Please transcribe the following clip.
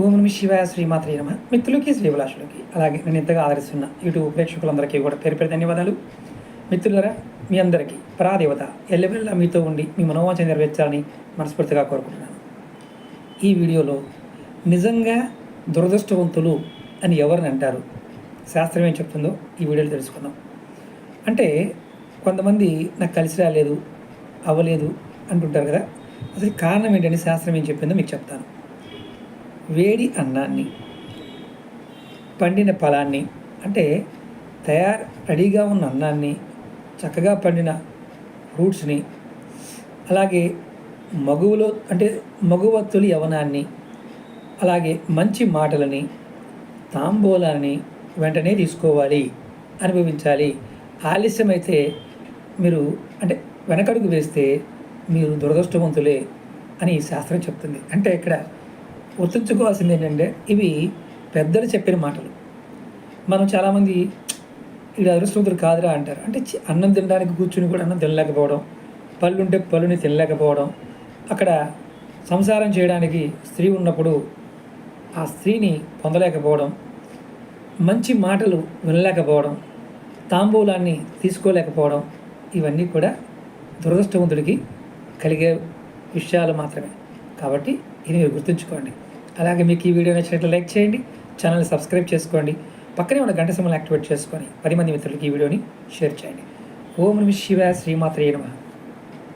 ఓం నమ శివాయ శ్రీమాత్రి నమ. మిత్రులకి శ్రీవిలాసులకి అలాగే నేను ఇంతగా ఆదరిస్తున్న యూట్యూబ్ ప్రేక్షకులందరికీ కూడా పేరు పేరు ధన్యవాదాలు. మిత్రులరా మీ అందరికీ పరాదేవత ఎల్లవెల్లా మీతో ఉండి మీ మనోవాంఛ నెరవేర్చాలని మనస్ఫూర్తిగా కోరుకుంటున్నాను. ఈ వీడియోలో నిజంగా దురదృష్టవంతులు అని ఎవరిని అంటారు? శాస్త్రం ఏం చెప్తుందో ఈ వీడియోలో తెలుసుకుందాం. అంటే కొంతమంది నాకు కలిసి రాలేదు అవ్వలేదు అంటుంటారు కదా. అసలు కారణం ఏంటని శాస్త్రం ఏం చెప్పిందో మీకు చెప్తాను. వేడి అన్నాన్ని పండిన ఫలాన్ని అంటే తయారు రెడీగా ఉన్న అన్నాన్ని చక్కగా పండిన ఫ్రూట్స్ని అలాగే మగువులో అంటే మగువ తొలి యవనాన్ని అలాగే మంచి మాటలని తాంబూలాన్ని వెంటనే తీసుకోవాలి అనుభవించాలి. ఆలస్యమైతే మీరు అంటే వెనకడుగు వేస్తే మీరు దురదృష్టవంతులే అని శాస్త్రం చెప్తుంది. అంటే ఇక్కడ గుర్తుంచుకోవాల్సింది ఏంటంటే ఇవి పెద్దలు చెప్పిన మాటలు. మనం చాలామంది ఇది అదృష్టవంతుడు కాదురా అంటారు. అంటే అన్నం తినడానికి కూర్చుని కూడా అన్నం తినలేకపోవడం పళ్ళుంటే పళ్ళుని తినలేకపోవడం అక్కడ సంసారం చేయడానికి స్త్రీ ఉన్నప్పుడు ఆ స్త్రీని పొందలేకపోవడం మంచి మాటలు వినలేకపోవడం తాంబూలాన్ని తీసుకోలేకపోవడం ఇవన్నీ కూడా దురదృష్టవంతుడికి కలిగే విషయాలు మాత్రమే. కాబట్టి ఇది మీరు గుర్తుంచుకోండి. అలాగే మీకు ఈ వీడియో నచ్చినట్లు లైక్ చేయండి ఛానల్ని సబ్స్క్రైబ్ చేసుకోండి పక్కనే ఉన్న గంట సింబల్ యాక్టివేట్ చేసుకొని పది మంది మిత్రులకి ఈ వీడియోని షేర్ చేయండి. ఓం నమ శివ శ్రీమాత్రే నమ.